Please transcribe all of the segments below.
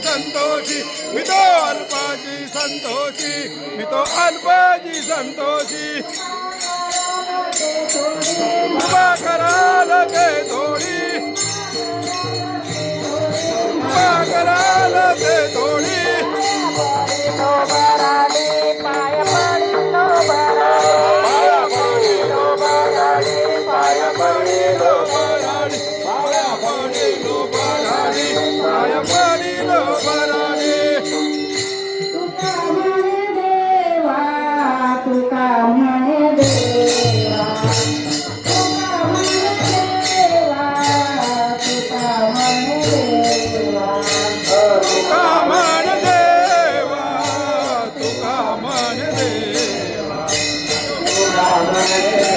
संतोषी मी तो अल्पाची संतोषी मी तो अल्पाची संतोषी। पडिल बराने तुका म्हणे देवा तुका म्हणे देवा. तुका म्हणे देवा. तुका म्हणे देवा तुका म्हणे देवा तुका म्हणे देवा तुका म्हणे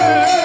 Yeah.